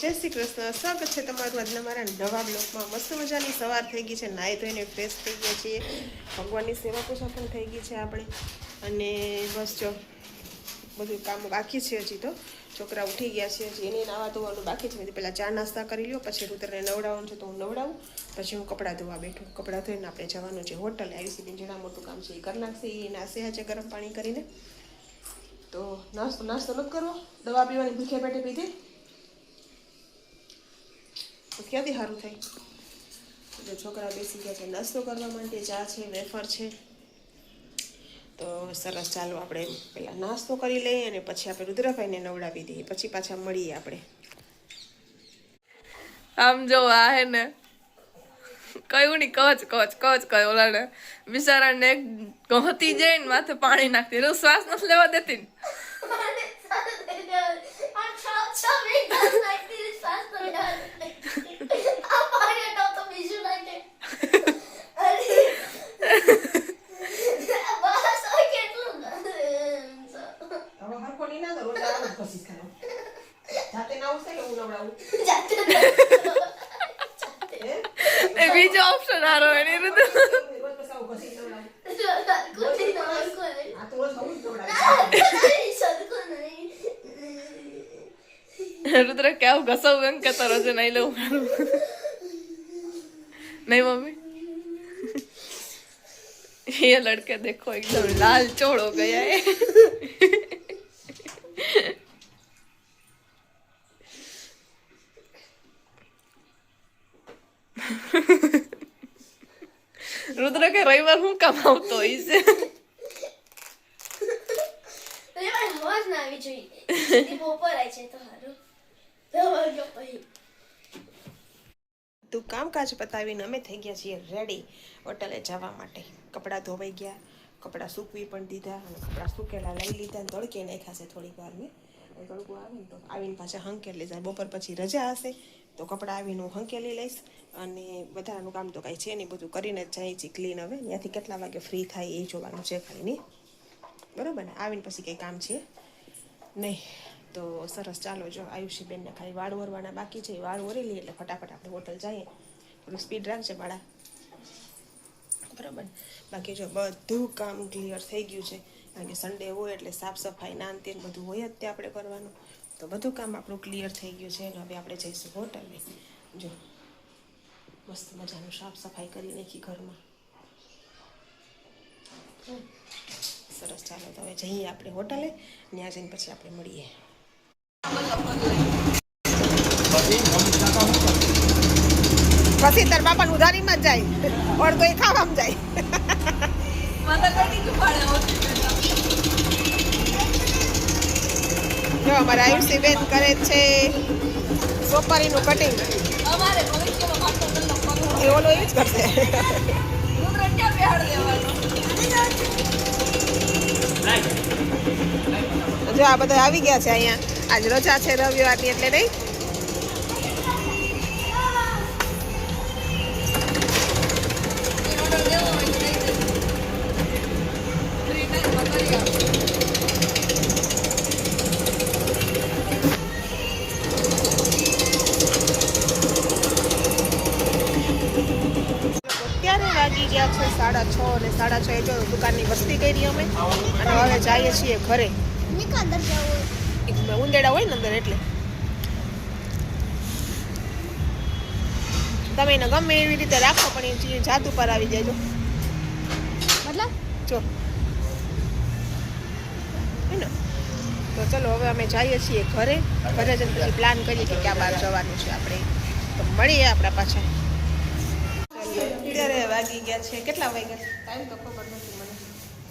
જય શ્રી કૃષ્ણ. સ્વાગત છે તમારું આજના મારા નવા બ્લોકમાં મસ્ત મજાની સવાર થઈ ગઈ છે, નાહી ધોઈને ફ્રેશ થઈ ગયા છીએ. ભગવાનની સેવા પૂજા પણ થઈ ગઈ છે આપણે. અને બસ જો, બધું કામ બાકી છે હજી તો. છોકરા ઉઠી ગયા છે, હજી એને નાવા ધોવાનું બાકી છે. પહેલાં ચા નાસ્તા કરી લ્યો, પછી રુદ્રને નવડાવવાનું છે તો હું નવડાવું. પછી હું કપડાં ધોવા બેઠું. કપડાં ધોઈને આપણે જવાનું છે હોટલ. આવી સીધી જણા મોટું કામ છે એ કરી નાખશે. એ નાસે છે ગરમ પાણી કરીને. તો નાસ્તો નાસ્તો નથી કરવો? દવા પીવાની ભૂખ્યા પેટે પીધી? તો ક્યાંથી સારું થાય? એટલે છોકરા બેસી ગયા છે, નાસ્તો કરવા માટે ચા છે, વેફર છે. તો સરસ, ચાલો આપણે પહેલાં નાસ્તો કરી લઈએ અને પછી આપણે રુદ્રભાઈને નવડાવી દઈએ. પછી પાછા મળીએ આપણે. આમ જો આ હે ને કયું નહીં, કચ કચ કચ કયો ઓલાને. બિચારાને ગહતી જાય ને માથે પાણી નાખતી શ્વાસ નથી લેવા દેતી ને. એ બીજો ઓપ્શન હારો એની રીતે રોજ બસ આવું કોશિશ નવડાવું આ તો રોજ આવું જ નવડાવું રુદ્ર કે આવું ઘસાવું એમ કે તારો છે નહીં લઉં મારું નહીં મમ્મી ये लड़के देखो एकदम लाल चोड़ हो गया है રવિવાર હું કમાવતો હોય છે તું કામકાજ પતાવીને અમે થઈ ગયા છીએ રેડી હોટલે જવા માટે. કપડાં ધોવાઈ ગયા કપડાં સૂકવી પણ દીધા અને કપડાં સૂકેલા લઈ લીધા અને તડકે નાખ્યા છે થોડીક વાર મેં તડકો આવે ને તો આવીને પાછા હંકેલી જાય બપોર પછી રજા હશે. તો કપડાં આવીને હું હંકેલી લઈશ અને બધાનું કામ તો કાંઈ છે નહીં, બધું કરીને જ જાય છે ક્લીન હવે. ત્યાંથી કેટલા વાગે ફ્રી થાય એ જોવાનું છે ખાલી, નહીં? બરાબર ને? આવીને પછી કંઈ કામ છે નહીં. તો સરસ, ચાલો જો આયુષીબેનને ખાલી વાળ ઓરવાના બાકી છે વાળ ઓરી લઈએ એટલે ફટાફટ આપણે હોટલ જઈએ. થોડું સ્પીડ રાખજે બાળા બરાબર બાકી જો બધું કામ ક્લિયર થઈ ગયું છે. કારણ કે સન્ડે હોય એટલે સાફ સફાઈ નાન તેન બધું હોય જ તે આપણે કરવાનું. તો બધું કામ આપણું ક્લિયર થઈ ગયું છે અને હવે આપણે જઈશું હોટલે જો, મસ્ત મજાનું સાફ સફાઈ કરી નાખી ઘરમાં. સરસ ચાલો તો હવે જઈએ આપણે હોટલે ત્યાં જઈને પછી આપણે મળીએ. પછી તાર બાપા ઉધારીમાં જાય. અડધો એ ખાવામાં જાય. જો અમારા આયુષી બેન કરે છે સોપારીનું કટિંગ એ ઓલો એ જ કરશે. જો આ બધા આવી ગયા છે અહીંયા. આજ રજા છે રવિવારની એટલે નહીં? ઓર્ડર દેવો હોય તો દઈ દે ફ્રી ટાઈમમાં કરી આપો અત્યારે વાગી ગયા છે સાડા છ અને સાડા છ જો દુકાનની વસ્તી કરી અમે. અને હવે જઈએ છીએ ઘરે. ઉંદેડા હોય. ને અંદર એટલે. તમે એને ગમે એવી રીતે રાખો પણ એ જાત ઉપર આવી જાય જો. મતલબ? જો. તો ચલો હવે અમે જઈએ છીએ ઘરે. ઘરે જઈને પછી પ્લાન કરીએ કે ક્યાં બહાર જવાનું છે આપણે. તો મળીએ આપણા પાછા. અત્યારે વાગી ગયા છે કેટલા વાગ્યા ટાઈમ તો ખબર નથી મને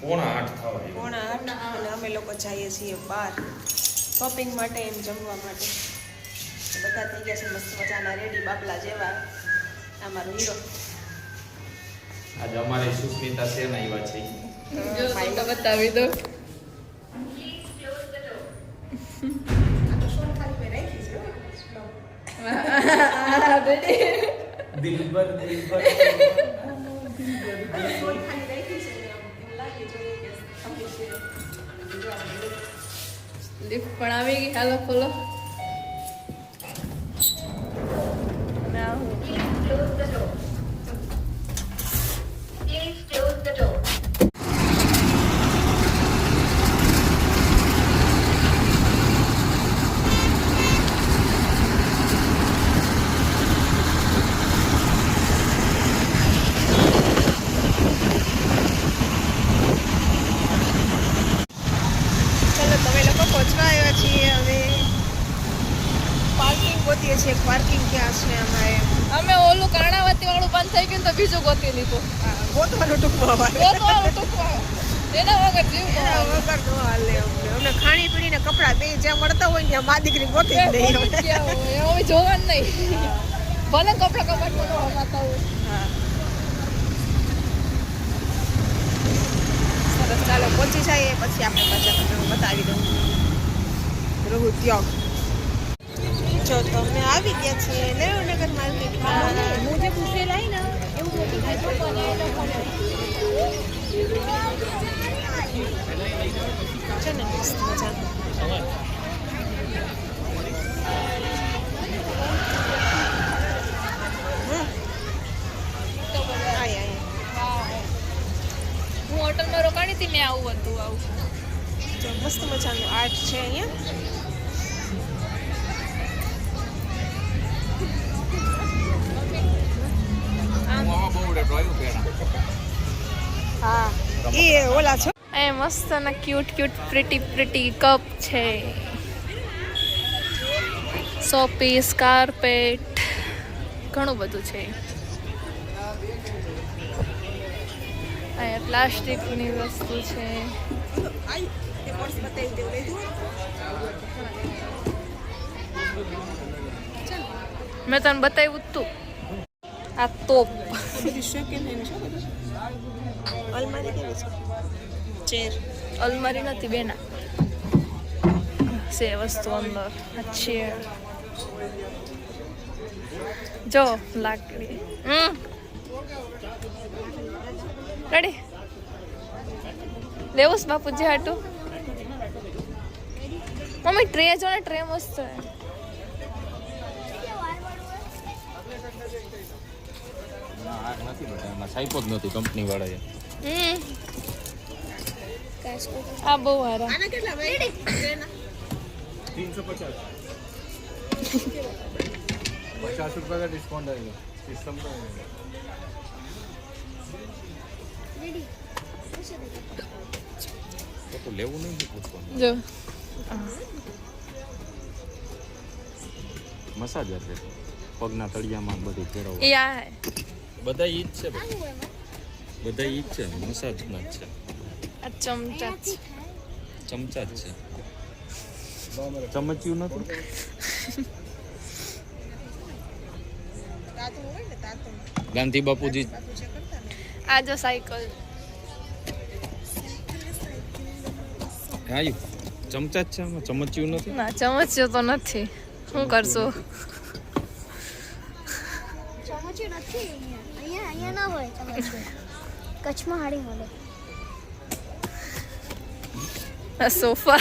પોણા આઠ થવા પોણા આઠ અને અમે લોકો જઈએ છીએ બહાર શોપિંગ માટે એમ જમવા માટે બધા થઈ ગયા છે મસ્ત મજાના રેડી બાપલા જેવા અમારો મારો હીરો આજે અમારે સુસ્મિતા સેન આવ્યા છે જો તમને બતાવી દો આ તો શોર્ટ ખાલી મેં રાખી છે હો. દિલબર દિલબર લિફ્ટ પણ આવી ગઈ હાલો ખોલો ગોતીએ છીએ પાર્કિંગ ક્યાં છે અમારે અમે ઓલું કર્ણાવતી વાળું બંધ થઈ નથી ટૂંકમાં ટૂંકમાં એના વગર જીવ એના વગર તો હાલે અમને ખાણી પીણીને કપડાં બે જ્યાં મળતા હોય ત્યાં મા દીકરી ગોતી જ નહીં હવે જોવાનું નહીં. ભલે કપડાં કબાટમાં ન હમાતા હોય. ચાલો પહોંચી જાય પછી આપણે પાછા બતાવી દઉં. રહું ત્યાં. જો તમે આવી ગયા છે નરેન્દ્રનગર માર્કેટમાં. હું જે પૂછેલા ને. છે મસ્ત મજાનું. હું હોટલમાં રોકાણી હતી, મેં આવું હતું, આવું મસ્ત મજાનું આર્ટ છે અહીંયા હા. એ ઓલા છો. એ મસ્ત અને cute cute pretty pretty cup છે. સો પીસ કાર્પેટ ઘણું બધું છે. અહીંયા પ્લાસ્ટિકની વસ્તુ છે. મેં તને બતાવ્યું જ તું. આ તોપ ચેર અલમારી નથી બેના છે વસ્તુ અંદર અચ્છી જો લાકડી હમ રેડી લેવું બાપુજી હાટું મમ્મી ટ્રે જો ને ટ્રે મસ્ત છે કંપની વાળાએ આ બહુ હારા લેવું નહીં પૂછવાનું? જો. મસાજ પગના તળિયામાં બધું ફેરવો બધા ઈ જ છે. બધા ઈ જ છે મસાજના જ છે. આ ચમચા જ છે. ચમચ્યું નતું? ગાંધી બાપુજી. આ જો સાયકલ. આયુ ચમચા જ છે આમાં ચમચ્યું નથી? ના ચમચ્યો તો નથી. શું કરશો? ચમચ્યું નથી અહીંયા ના હોય કચ્છમાં હાડી મળે. આ સોફા.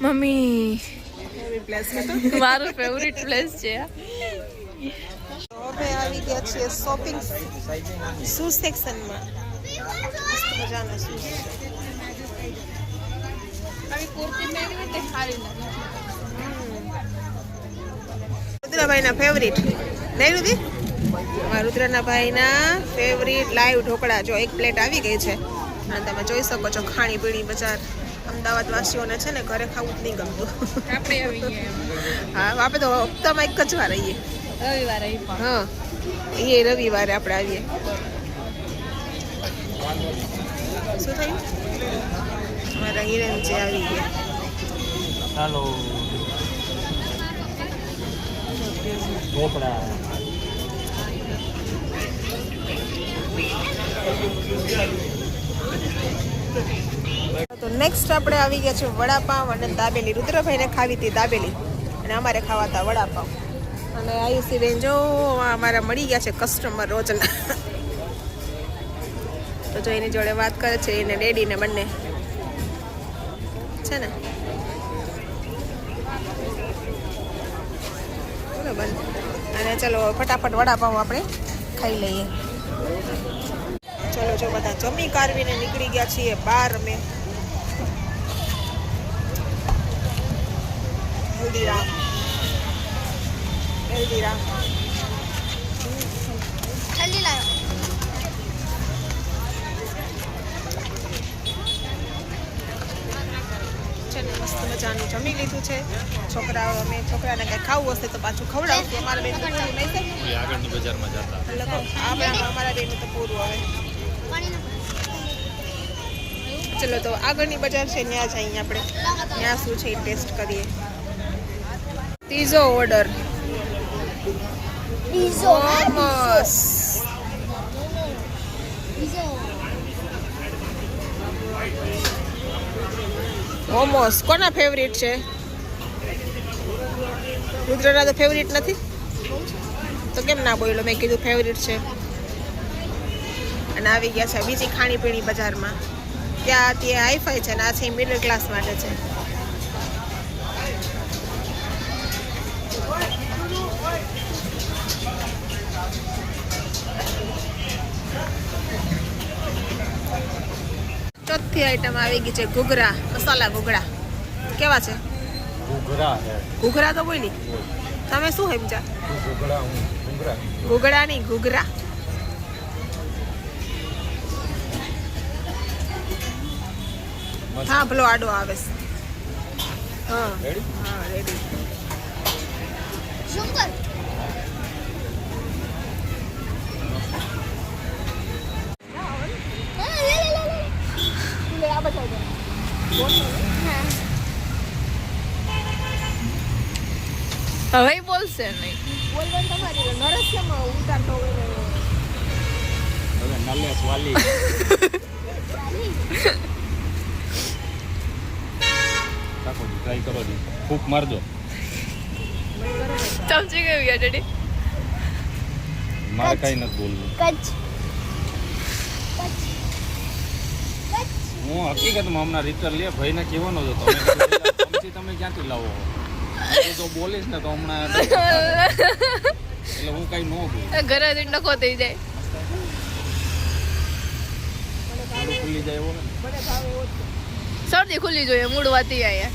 મમ્મી મારું ફેવરિટ પ્લેસ છે હવે આવી ગયા છીએ શોપિંગ શૂઝ સેક્શનમાં મસ્ત મજાના શૂઝ રુદ્રભાઈના ફેવરિટ નહીં રુધિ રુદ્રના ભાઈના ફેવરિટ લાઈવ ઢોકળા. જો એક પ્લેટ આવી ગઈ છે. અને તમે જોઈ શકો છો ખાણી પીણી બજાર. અમદાવાદ વાસીઓને છે ને ઘરે ખાવું જ નહીં ગમતું. આપણે હા આપણે તો હપ્તામાં એક જ વાર આવીએ. રવિવારે હા. એ રવિવારે આપણે આવીએ. શું થયું? મારા હિરેન જે આવી ગયા. હાલો. ઢોકળા તો નેક્સ્ટ આપણે આવી ગયા છે વડાપાવ અને દાબેલી. રુદ્રભાઈને ખાવી હતી દાબેલી. અને અમારે ખાવા હતા વડાપાવ. અને આયુષી બેન જો અમારા મળી ગયા છે કસ્ટમર રોજના. તો જો એની જોડે વાત કરે છે, એને ડેડીને બંને. છે ને? બરાબર અને ચલો ફટાફટ વડાપાઉં આપણે ખાઈ લઈએ. ચલો જો બધા જમી કારવીને નીકળી ગયા છીએ બાર અમે. હલ્દીરામ. છે ને મસ્ત મજાનું જમી લીધું છે. છોકરાઓ અમે છોકરાને કંઈ ખાવું હશે તો પાછું ખવડાવશું અમારા બેન નહીં આગળની બજારમાં જતા. આપણા અમારા બેન તો પૂરું આવે. ચલો તો આગળની બજાર છે ત્યાં જઈએ આપણે. ત્યાં શું છે એ ટેસ્ટ કરીએ. ત્રીજો ઓર્ડર. પીઝો મોમોસ મોમોસ કોના ફેવરિટ છે? રુદ્રના તો ફેવરિટ નથી? તો કેમ ના બોલ્યો? મેં કીધું ફેવરિટ છે. અને આવી ગયા છે બીજી ખાણીપીણી બજારમાં. ત્યાં તે હાઈફાઈ છે ને આ છે મિડલ ક્લાસ માટે છે. ચોથી આઈટમ આવી ગઈ છે? ઘૂઘરા મસાલા ઘૂઘરા. કેવા છે? ઘૂઘરા તો બોલી. તમે શું સમજ્યા? ઘૂઘરા નહીં ઘૂઘરા. હા ભલો આડો આવે છે. હા હા રેડી શંકર હા લે લે લે લે આ બતાવ હા હવે બોલશે નહીં. ટ્રાય કરો ફૂક મારજો. ચમચી ગયું ગયા ડેડી મારે કાંઈ નથી બોલવું. હું હકીકતમાં હમણાં રિટર્ન લે ભાઈને કહેવાનો હતો તમે કીધું, "પેલા ચમચી તમે ક્યાંથી લાવો? છો?" મેં કીધું, "તો બોલીશ ને તો હમણાં એટલે હું કઈ નો બોલું. ઘરે જઈને ડખો થઈ જાય. ખુલ્લી જાય એવો શરદી ખુલ્લી જોઈએ મૂળ વાતી આયા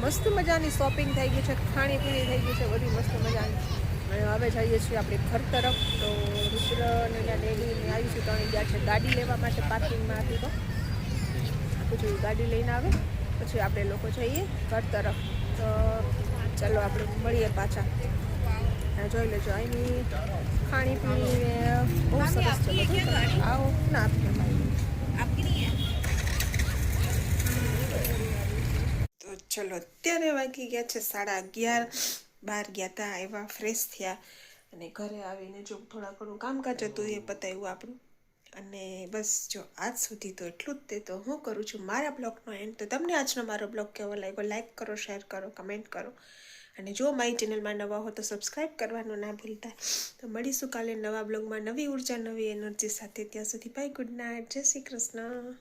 મસ્ત મજાની શોપિંગ થઈ ગઈ છે ખાણીપીણી થઈ ગઈ છે બધી મસ્ત મજાની. હવે જઈએ છીએ આપણે ઘર તરફ. તો રુદ્ર ને ત્યાં ડેડી ને આવીશું તો અહીં ગયા છે. ગાડી લેવા માટે પાર્કિંગમાં હતી તો. આખું જોયું ગાડી લઈને આવે. પછી આપણે લોકો જઈએ ઘર તરફ. તો ચાલો આપણે મળીએ પાછા. અને જોઈ લેજો અહીંની ખાણીપીણી બહુ સરસ છે આવો ના આપીએ તો ચલો અત્યારે વાગી ગયા છે સાડા અગિયાર. બાર ગયા હતા એવા ફ્રેશ થયા અને ઘરે આવીને જો થોડા ઘણું કામકાજ હતું એ પતાવ્યું આપણું. અને બસ જો આજ સુધી તો એટલું જ તે તો હું કરું છું મારા બ્લોગનો એન્ડ તો તમને આજનો મારો બ્લોગ કેવો લાગ્યો? લાઈક કરો શેર કરો કમેન્ટ કરો. અને જો મારી ચેનલમાં નવા હો તો સબસ્ક્રાઈબ કરવાનું ના ભૂલતા. તો મળીશું કાલે નવા બ્લોગમાં નવી ઊર્જા, નવી એનર્જી સાથે. ત્યાં સુધી બાય ગુડ નાઇટ જય શ્રી કૃષ્ણ.